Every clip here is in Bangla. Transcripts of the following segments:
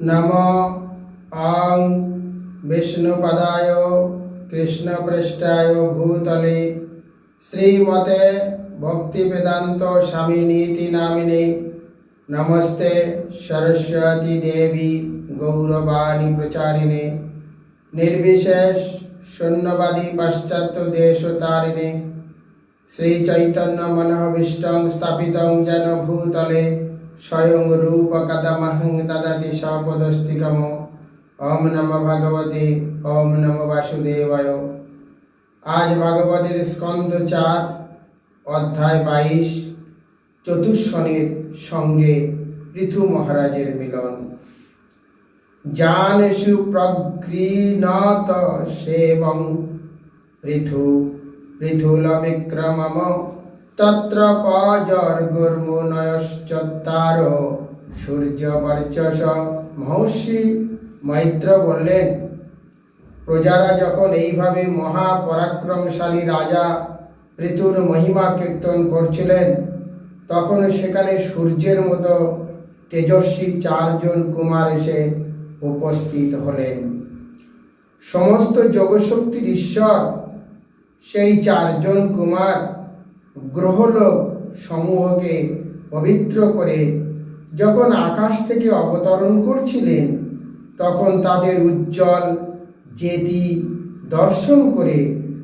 নম অং বিষ্ণুপদায় কৃষ্ণপৃষ্ঠায় ভূতলে শ্রীমতে ভক্তিবেদান্ত স্বামিনীতি নামিনে নমস্তে সরস্বতী দেবী গৌরবাণী প্রচারিণে নির্বিশেষ শূন্যবাদী পাশ্চাত্য দেশ তারিণে শ্রী মনোভীষ্টং স্থাপিতং যেন ভূতলে স্বয়ং রূপ কদমহং দদতি সপদস্তিকম ওম নম ভগবতে, ওম নম বাসুদেবায়। আজ ভাগবতের স্কন্দ চার, অধ্যায় বাইশ চতুষ্ষণের সঙ্গে পৃথু মহারাজের মিলন। জানসু প্রগৃণত সেবং, পৃথু পৃথুল বিক্রমম তত্র পজর্গুর্মুনয়শ্চত্তার সূর্য বর্চস মহর্ষি মৈত্র বললেন, প্রজারা যখন এইভাবে মহাপরাক্রমশালী রাজা ঋতুর মহিমা কীর্তন করছিলেন, তখন সেখানে সূর্যের মতো তেজস্বী চারজন কুমার এসে উপস্থিত হলেন। সমস্ত যোগশক্তির ঈশ্বর সেই চারজন কুমার গ্রহলোক সমূহকে পবিত্র করে যখন আকাশ থেকে অবতরণ করছিলেন, তখন তাদের উজ্জ্বল জেতি দর্শন করে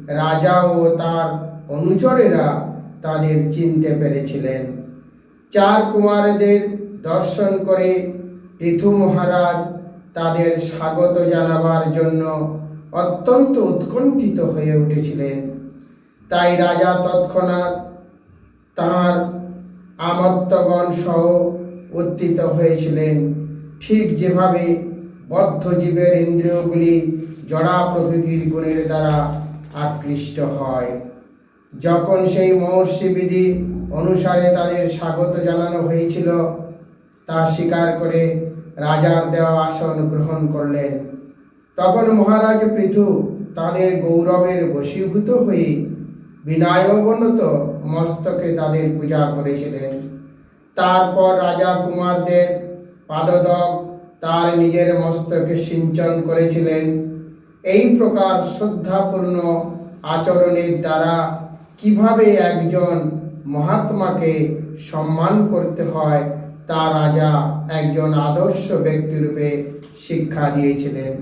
রাজা ও তার অনুচরেরা তাদের চিনতে পেরেছিলেন। চার কুমারদের দর্শন করে পৃথু মহারাজ তাদের স্বাগত জানাবার জন্য অত্যন্ত উৎকণ্ঠিত হয়ে উঠেছিলেন। তাই রাজা তৎক্ষণাৎ তাঁর আমত্তগণ সহ উত্থিত হয়েছিলেন। ঠিক যেভাবে বদ্ধ জীবের ইন্দ্রিয়গুলি জড়া প্রকৃতির গুণের দ্বারা আকৃষ্ট হয়। যখন সেই মহর্ষি বিধি অনুসারে তাদের স্বাগত জানানো হয়েছিল, তা স্বীকার করে রাজার দেওয়া আসন গ্রহণ করলেন। তখন মহারাজ পৃথু তাদের গৌরবের বশীভূত হয়ে বিনায়বনত মস্তকে তাদের পূজা করেছিলেন। তারপর রাজা কুমারদের পাদদক তার নিজের মস্তকে সিঞ্চন করেছিলেন। এই প্রকার শ্রদ্ধাপূর্ণ আচরণের দ্বারা কীভাবে একজন মহাত্মাকে সম্মান করতে হয়, তা রাজা একজন আদর্শ ব্যক্তিরূপে শিক্ষা দিয়েছিলেন।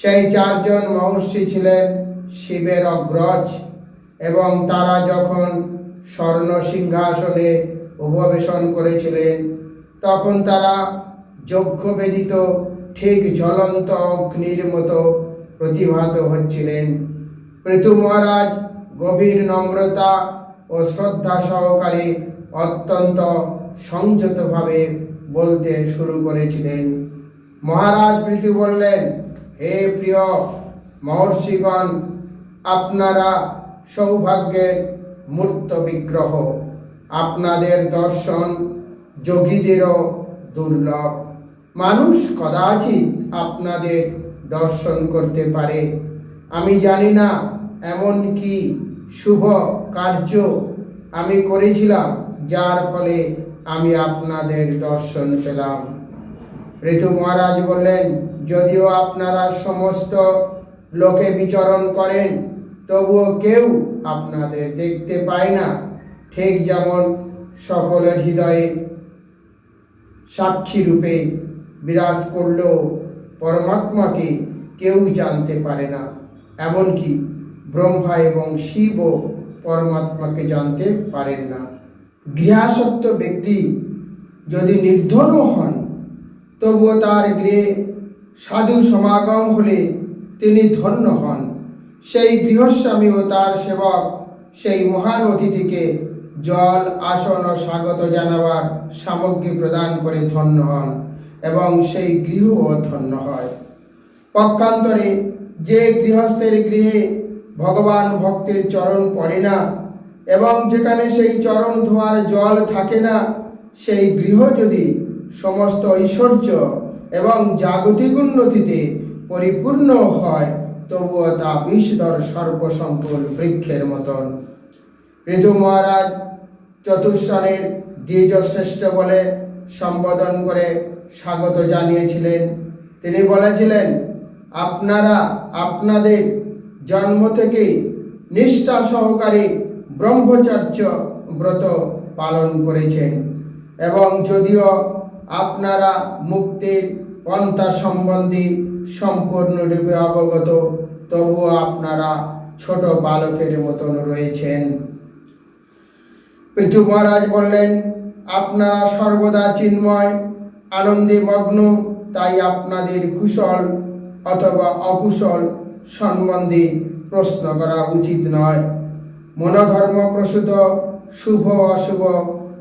সেই চারজন মহর্ষি ছিলেন শিবের অগ্রজ। এবং তারা যখন স্বর্ণ সিংহাসনে উপবেশন করেছিলেন, তখন তারা যজ্ঞ বেদিত ঠিক জ্বলন্ত অগ্নির মতো প্রতিভাত হচ্ছিলেন। পৃথু মহারাজ গভীর নম্রতা ও শ্রদ্ধা সহকারে অত্যন্ত সংযতভাবে বলতে শুরু করেছিলেন। মহারাজ প্রীতি বললেন, হে প্রিয় মহর্ষিগণ, আপনারা সৌভাগ্যের মূর্ত বিগ্রহ। আপনাদের দর্শন যোগীদেরও দুর্লভ। মানুষ কদাচিৎ আপনাদের দর্শন করতে পারে। আমি জানি না, এমন কি শুভ কার্য আমি করেছিলাম, যার ফলে আমি আপনাদের দর্শন পেলাম। ঋতু মহারাজ বললেন, যদিও আপনারা সমস্ত লোকে বিচরণ করেন তবুও কেউ আপনাদের দেখতে পায় না। ঠিক যেমন সকলের হৃদয়ে সাক্ষী রূপে বিরাজ করলেও পরমাত্মাকে কেউ জানতে পারে না। এমনকি ব্রহ্মা এবং শিবও পরমাত্মাকে জানতে পারেন না। গৃহাসক্ত ব্যক্তি যদি নির্ধনও হন, তবুও তার গৃহে সাধু সমাগম হলে তিনি ধন্য হন। সেই গৃহস্বামী ও তার সেবক, সেই মহান অতিথিকে জল, আসন ও স্বাগত জানাবার সামগ্রী প্রদান করে ধন্য হন এবং সেই গৃহও ধন্য হয়। পক্ষান্তরে যে গৃহস্থের গৃহে ভগবান ভক্তের চরণ পড়ে না এবং যেখানে সেই চরণ ধোয়ার জল থাকে না, সেই গৃহ যদি সমস্ত ঐশ্বর্য এবং জাগতিক উন্নতিতে পরিপূর্ণ হয় তবুও তা বিষধর সর্বসম্পূর্ণ বৃক্ষের মতন। ঋতু মহারাজ চতুর্শনের দ্বিজ শ্রেষ্ঠ বলে সম্বোধন করে স্বাগত জানিয়েছিলেন। তিনি বলেছিলেন, আপনারা আপনাদের জন্ম থেকে নিষ্ঠা সহকারে ব্রহ্মচর্য ব্রত পালন করেছেন এবং যদিও আপনারা মুক্তির পন্থা সম্বন্ধে সম্পূর্ণরূপে অবগত, তবুও আপনারা ছোট বালকের মতন রয়েছেন। পৃথু মহারাজ বললেন, আপনারা সর্বদা চিন্ময়, আনন্দে মগ্ন, তাই আপনাদের কুশল অথবা অকুশল সম্বন্ধে প্রশ্ন করা উচিত নয়। মনোধর্ম প্রসূত শুভ অশুভ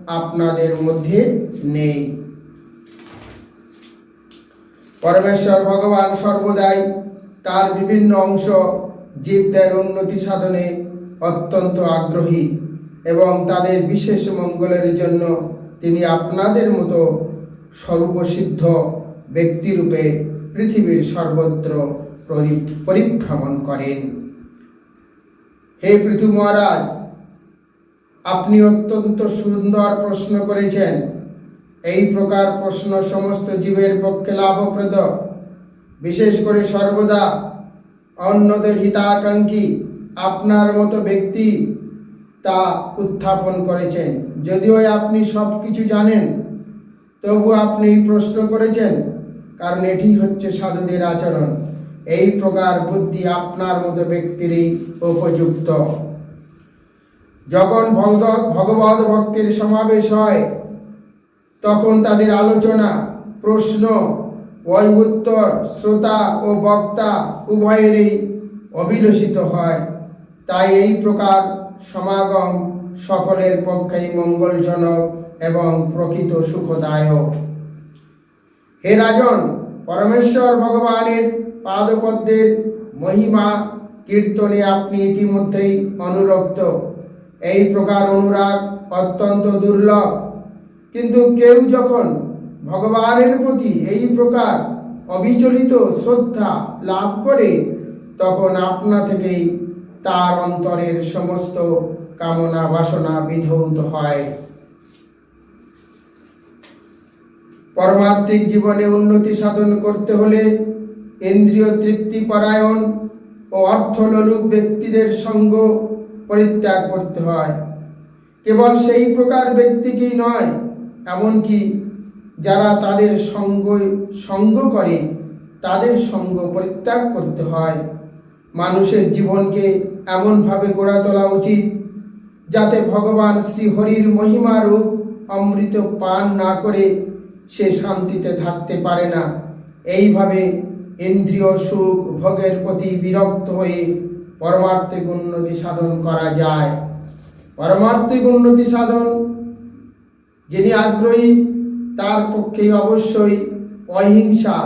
আপনাদের মধ্যে নেই। পরমেশ্বর ভগবান সর্বদাই তার বিভিন্ন অংশ জীবদের উন্নতি সাধনে অত্যন্ত আগ্রহী এবং তাদের বিশেষ মঙ্গলের জন্য তিনি আপনাদের মতো সর্বসিদ্ধ ব্যক্তিরূপে পৃথিবীর সর্বত্র পরিভ্রমণ করেন। হে পৃথু মহারাজ আপনি অত্যন্ত সুন্দর প্রশ্ন করেছেন। এই প্রকার প্রশ্ন সমস্ত জীবের পক্ষে লাভপ্রদ। বিশেষ করে সর্বদা অন্যদের হিতাকাঙ্ক্ষী, আপনার মতো ব্যক্তি তা উত্থাপন করেছেন। যদিও আপনি সব কিছু জানেন, তবু আপনি প্রশ্ন করেছেন, কারণ এটি হচ্ছে সাধুদের আচরণ। এই প্রকার বুদ্ধি আপনার মতো ব্যক্তিরই উপযুক্ত। যখন ভগবত ভক্তির সমাবেশ হয় তখন তাদের আলোচনা, প্রশ্ন ওই উত্তর শ্রোতা ও বক্তা উভয়েরই অভিলষিত হয়। তাই এই প্রকার সমাগম সকলের পক্ষেই মঙ্গলজনক এবং প্রকৃত সুখদায়ক। হে রাজন, পরমেশ্বর ভগবানের পাদপদ্মের মহিমা কীর্তনে আপনি ইতিমধ্যেই অনুরক্ত। এই প্রকার অনুরাগ অত্যন্ত দুর্লভ। কিন্তু কেউ যখন ভগবানের প্রতি এই প্রকার অবিচলিত শ্রদ্ধা লাভ করে, তখন আপনা থেকেই তার অন্তরের সমস্ত কামনা বাসনা বিধৌত হয়। পরমাত্মিক জীবনে উন্নতি সাধন করতে হলে ইন্দ্রিয় তৃপ্তি পরায়ণ ও অর্থলোলুপ ব্যক্তিদের সঙ্গ পরিত্যাগ করতে হয়। কেবল সেই প্রকার ব্যক্তিকেই নয় এমনকি যারা তাদের সঙ্গ সঙ্গ করে, তাদের সঙ্গ পরিত্যাগ করতে হয়। মানুষের জীবনকে এমনভাবে গড়া তোলা উচিত যাতে ভগবান শ্রী হরির মহিমারূপ অমৃত পান না করে সে শান্তিতে থাকতে পারে না। এইভাবে ইন্দ্রিয় সুখ ভোগের প্রতি বিরক্ত হয়ে পরমার্থিক উন্নতি সাধন করা যায়। পরমার্থিক উন্নতি সাধন যিনি আগ্রহী, তার পক্ষে অবশ্যই অহিংসা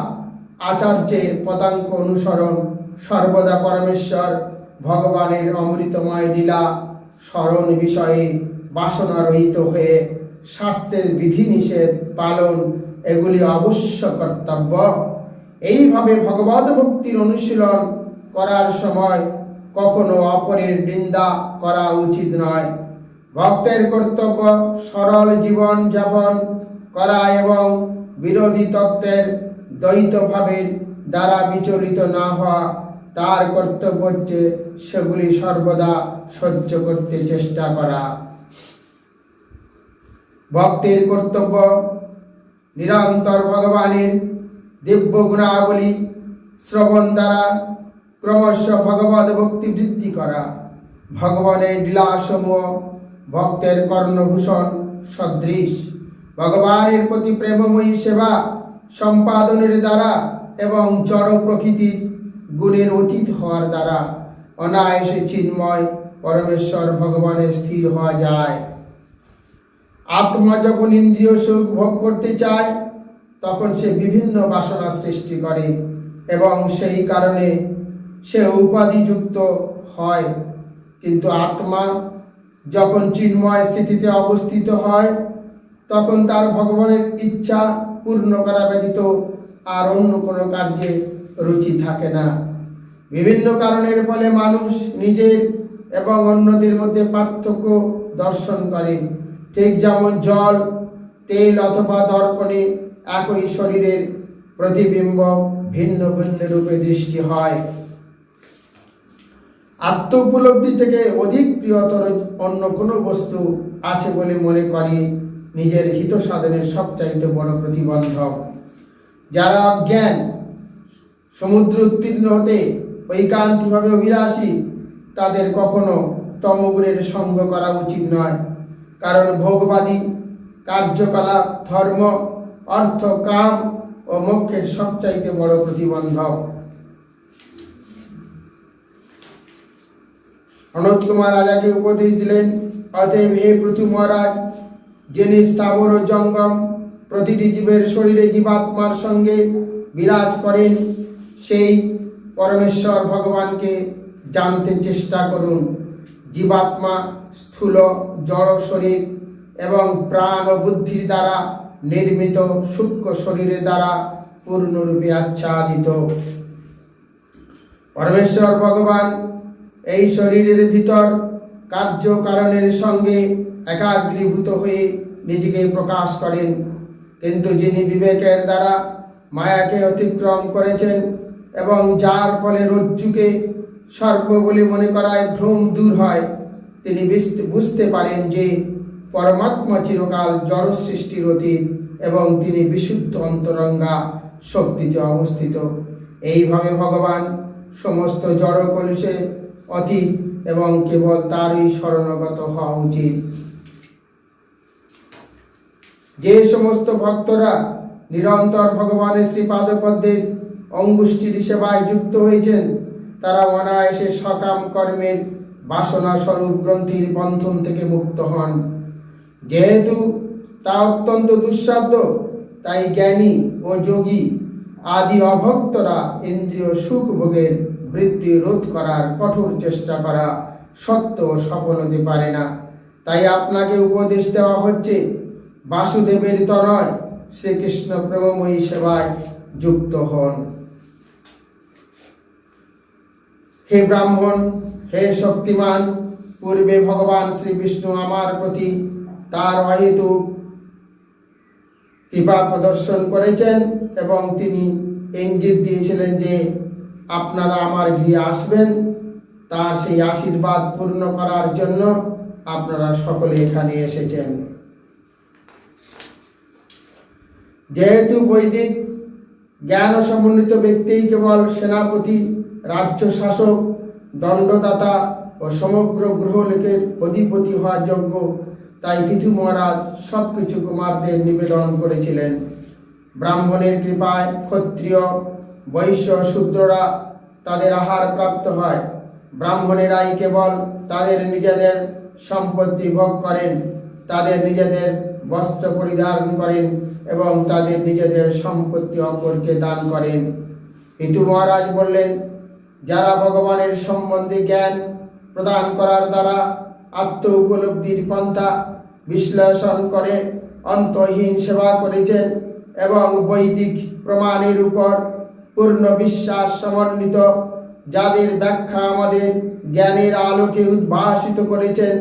আচার্যের পদাঙ্ক অনুসরণ সর্বদা পরমেশ্বর ভগবানের অমৃতময় লীলা স্মরণ বিষয়ে বাসনা রহিত হয়ে শাস্ত্রের বিধিনিষেধ পালন এগুলি অবশ্য কর্তব্য। এইভাবে ভগবত ভক্তির অনুশীলন করার সময় কখনো অপরের নিন্দা করা উচিত নয়। ভক্তের কর্তব্য সরল জীবন যাপন করা এবং বিরোধী তত্ত্বের দ্বৈত ভাবের দ্বারা বিচলিত না হওয়া, তার কর্তব্য হচ্ছে সেগুলি সর্বদা সহ্য করতে চেষ্টা করা। ভক্তের কর্তব্য নিরন্তর ভগবানের দিব্য গুণাবলী শ্রবণ দ্বারা ক্রমশ ভগবত ভক্তি বৃদ্ধি করা। ভগবানের লীলাসমূহ ভক্তের কর্ণভূষণ সদৃশ। ভগবানের প্রতি প্রেমময়ী সেবা সম্পাদনের দ্বারা এবং জড় প্রকৃতির গুণের অতীত হওয়ার দ্বারা অনায়াসে চিন্ময় পরমেশ্বর ভগবানের স্থির হওয়া যায়। আত্মা যখন ইন্দ্রিয় সুখ ভোগ করতে চায়, তখন সে বিভিন্ন বাসনা সৃষ্টি করে এবং সেই কারণে সে উপাধিযুক্ত হয়। কিন্তু আত্মা যখন চিন্ময় স্থিতিতে অবস্থিত হয়, তখন তার ভগবানের ইচ্ছা পূর্ণ করা ব্যতীত আর অন্য কোনো কার্যে রুচি থাকে না। বিভিন্ন কারণের ফলে মানুষ নিজের এবং অন্যদের মধ্যে পার্থক্য দর্শন করে। ঠিক যেমন জল, তেল অথবা দর্পণে একই শরীরের প্রতিবিম্ব ভিন্ন ভিন্ন রূপে দৃষ্টি হয়। আত্ম উপলব্ধি থেকে অধিক প্রিয়তর অন্য কোনো বস্তু আছে বলে মনে করি নিজের হিত সাধনের সবচাইতে বড় প্রতিবন্ধক। যারা অজ্ঞান সমুদ্র উত্তীর্ণ হতে ঐকান্তিকভাবে অভিলাষী, তাদের কখনো তমগুণের সঙ্গ করা উচিত নয়। কারণ ভোগবাদী, কার্যকলাপ, ধর্ম, অর্থ, কাম ও মোক্ষের সবচাইতে বড় প্রতিবন্ধক। অনন্ত কুমার রাজাকে উপদেশ দিলেন অতএব হে পৃথু মহারাজ যিনি স্থাবর ও জঙ্গম, প্রতিটি জীবের শরীরে জীবাত্মার সঙ্গে বিরাজ করেন। সেই পরমেশ্বর ভগবানকে জানতে চেষ্টা করুন। জীবাত্মা স্থূল, জড় শরীর এবং প্রাণ ও বুদ্ধির দ্বারা নির্মিত সূক্ষ্ম শরীরের দ্বারা পূর্ণরূপে আচ্ছাদিত। পরমেশ্বর ভগবান এই শরীরের ভিতর কার্যকারণের সঙ্গে একাগ্রীভূত হয়ে নিজেকে প্রকাশ করেন। কিন্তু যিনি বিবেকের দ্বারা মায়াকে অতিক্রম করেছেন এবং যার ফলে রজ্জুকে সর্ব বলে মনে করায় ভ্রম দূর হয়, তিনি বুঝতে- পারেন যে পরমাত্মা চিরকাল জড় সৃষ্টির অতীত এবং তিনি বিশুদ্ধ অন্তরঙ্গা শক্তিতে অবস্থিত। এইভাবে ভগবান সমস্ত জড় কলুষে অতীত এবং কেবল তারই শরণগত হওয়া উচিত। যে সমস্ত ভক্তরা নিরন্তর ভগবানের শ্রীপাদপদ্মের অঙ্গুষ্ঠির সেবায় যুক্ত হয়েছেন, তারা অনায়াসে সকাম কর্মের বাসনা স্বরূপ গ্রন্থির বন্ধন থেকে মুক্ত হন। যেহেতু তা অত্যন্ত দুঃসাধ্য, তাই জ্ঞানী ও যোগী আদি অভক্তরা ইন্দ্রিয় সুখ ভোগের বৃত্তি রোধ করার কঠোর চেষ্টা করা সত্ত্বেও সফল হতে পারে না। তাই আপনাকে উপদেশ দেওয়া হচ্ছে, বাসুদেবের তনয় শ্রীকৃষ্ণ প্রেমময়ী সেবায় যুক্ত হন। হে ব্রাহ্মণ, হে শক্তিমান, পূর্বে ভগবান শ্রী বিষ্ণু আমার প্রতি তার অহেতুক কৃপা প্রদর্শন করেছেন এবং তিনি ইঙ্গিত দিয়েছিলেন যে আপনারা আমার গৃহে আসবেন, তার সেই আশীর্বাদ পূর্ণ করার জন্য আপনারা সকলে এখানে এসেছেন। যেহেতু বৈদিক জ্ঞান সমন্বিত ব্যক্তিই কেবল সেনাপতি, রাজ্য শাসক, দণ্ডদাতা ও সমগ্র গ্রহলোকের অধিপতি হওয়ার যোগ্য, তাই পৃথু মহারাজ সব কিছু কুমারদের নিবেদন করেছিলেন। ব্রাহ্মণের কৃপায় ক্ষত্রিয় বৈশ্য শূদ্ররা তাদের আহার প্রাপ্ত হয়। ব্রাহ্মণেরাই কেবল তাদের নিজেদের সম্পত্তি ভোগ করেন, তাদের নিজেদের বস্ত্র পরিধান করেন এবং তাদের নিজেদের সম্পত্তি অপরকে দান করেন। কিন্তু মহারাজ বললেন, যারা ভগবানের সম্বন্ধে জ্ঞান প্রদান করার দ্বারা আত্ম উপলব্ধির পন্থা বিশ্লেষণ করে, অন্তহীন সেবা করেছেন এবং বৈদিক প্রমাণের উপর পূর্ণ বিশ্বাস সমন্বিত, যাদের ব্যাখ্যা আমাদের জ্ঞানের আলোকে উদ্ভাসিত করেছেন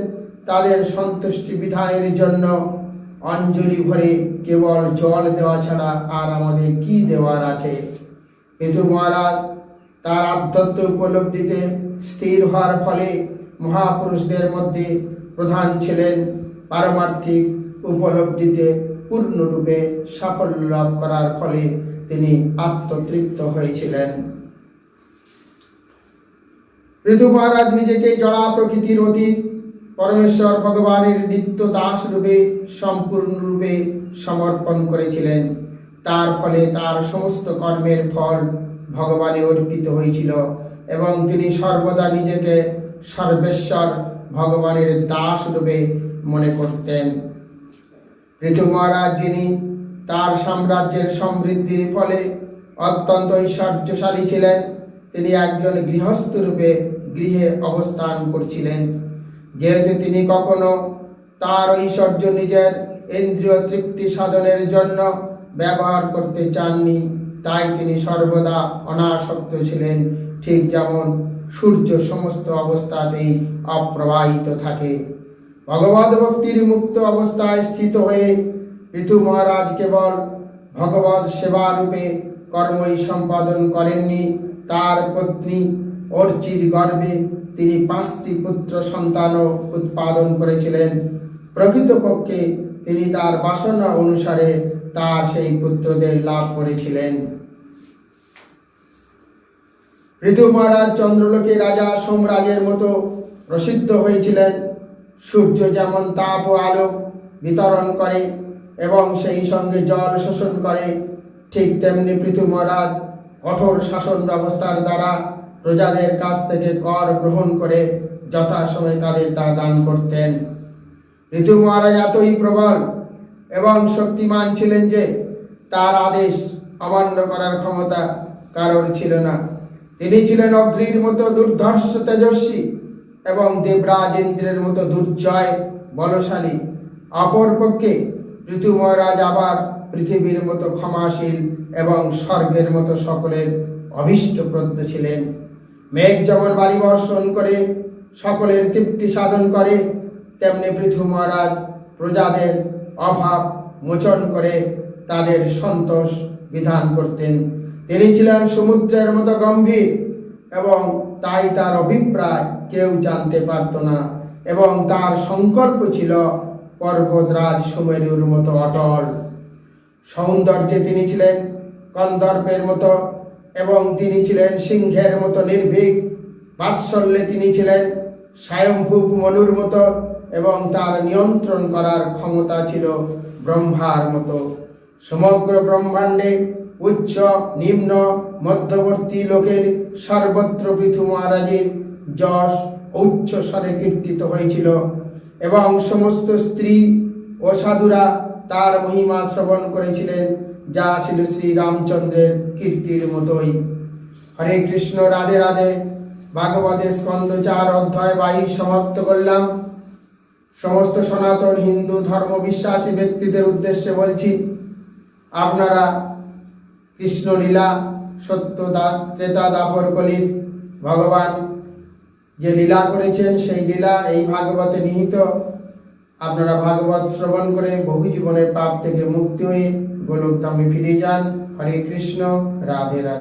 তাদের সন্তুষ্টি বিধানের জন্য অঞ্জলি ভরে কেবল জল দেওয়া ছাড়া আর আমাদের কি দেওয়ার আছে? কিন্তু মহারাজ, তার আধ্যাত্ম উপলব্ধিতে স্থির হওয়ার ফলে মহাপুরুষদের মধ্যে প্রধান ছিলেন পারমার্থিক উপলব্ধিতে পূর্ণরূপে সাফল্য লাভ করার ফলে তিনি আত্মতৃপ্ত হয়েছিলেন। ঋতু মহারাজ নিজেকে জড়া প্রকৃতির অতীত, পরমেশ্বর ভগবানের নিত্য দাস রূপে সম্পূর্ণরূপে সমর্পণ করেছিলেন। তার ফলে তার সমস্ত কর্মের ফল ভগবানে অর্পিত হয়েছিল এবং তিনি সর্বদা নিজেকে সর্বেশ্বর ভগবানের দাস রূপে মনে করতেন। ঋতু মহারাজ যিনি তার সাম্রাজ্যের সমৃদ্ধির ফলে অত্যন্ত ঐশ্বর্যশালী ছিলেন। তিনি একজন গৃহস্থ রূপে গৃহে অবস্থান করছিলেন। যেহেতু তিনি কখনো তার ঐশ্বর্য নিজের ইন্দ্রিয় তৃপ্তি সাধনের জন্য ব্যবহার করতে চাননি, তাই তিনি সর্বদা অনাসক্ত ছিলেন। ঠিক যেমন সূর্য সমস্ত অবস্থাতেই অপ্রবাহিত থাকে। ভগবত ভক্তির মুক্ত অবস্থায় স্থিত হয়ে ঋতু মহারাজ কেবল ভগবত সেবা রূপে কর্মই সম্পাদন করেননি, তার পত্নী অর্চির গর্বে তিনি পাঁচটি পুত্র সন্তানও উৎপাদন করেছিলেন। প্রকৃতপক্ষে তিনি তার বাসনা অনুসারে তার সেই পুত্রদের লাভ করেছিলেন। ঋতু মহারাজ চন্দ্রলোকে রাজা সোমরাজের মতো প্রসিদ্ধ হয়েছিলেন। সূর্য যেমন তাপ ও আলো বিতরণ করে এবং সেই সঙ্গে জল শোষণ করে, ঠিক তেমনি পৃথু মহারাজ কঠোর শাসন ব্যবস্থার দ্বারা প্রজাদের কাছ থেকে কর গ্রহণ করে যথাসময়ে তাদের তা দান করতেন। ঋতু মহারাজ এতই প্রবল এবং শক্তিমান ছিলেন যে তার আদেশ অমান্য করার ক্ষমতা কারোর ছিল না। তিনি ছিলেন অগ্নির মতো দুর্ধর্ষ তেজস্বী এবং দেবরাজ ইন্দ্রের মতো দুর্জয়, বলশালী। অপরপক্ষে ঋতু মহারাজ আবার পৃথিবীর মতো ক্ষমাশীল এবং স্বর্গের মতো সকলের অভীষ্টপ্রদ ছিলেন। মেঘ যেমন বাড়ি বর্ষণ করে, সকলের তৃপ্তি সাধন করে, তেমনি পৃথু মহারাজ প্রজাদের অভাব মোচন করে তাদের সন্তোষ বিধান করতেন। তিনি ছিলেন সমুদ্রের মতো গম্ভীর এবং তাই তার অভিপ্রায় কেউ জানতে পারত না এবং তার সংকল্প ছিল পর্বতরাজ সুমেরুর মতো অটল। সৌন্দর্যে তিনি ছিলেন কন্দর্পের মতো এবং তিনি ছিলেন সিংহের মতো নির্ভীক। বাৎসল্যে তিনি ছিলেন স্বয়ংভূপ মনুর মতো এবং তার নিয়ন্ত্রণ করার ক্ষমতা ছিল ব্রহ্মার মতো। সমগ্র ব্রহ্মাণ্ডে উচ্চ, নিম্ন, মধ্যবর্তী লোকের সর্বত্র পৃথু মহারাজের যশ উচ্চ স্বরে কীর্তিত হয়েছিল। এবং সমস্ত স্ত্রী ও সাধুরা তার মহিমা শ্রবণ করেছিলেন, যা ছিল শ্রী রামচন্দ্রের কীর্তির মতোই। হরে কৃষ্ণ, রাধে রাধে। ভাগবতে স্কন্দ চার অধ্যায় বাইশ সমাপ্ত করলাম। সমস্ত সনাতন হিন্দু ধর্ম বিশ্বাসী ব্যক্তিদের উদ্দেশ্যে বলছি, আপনারা কৃষ্ণলীলা সত্য দা- ত্রেতা, দাপর কলির, ভগবান যে লীলা করেছেন সেই লীলা এই ভাগবতে নিহিত। আপনারা ভাগবত শ্রবণ করে বহু জীবনের পাপ থেকে মুক্তি হয়ে গোলকধামে ফিরে যান। হরে কৃষ্ণ, রাধে রাধে।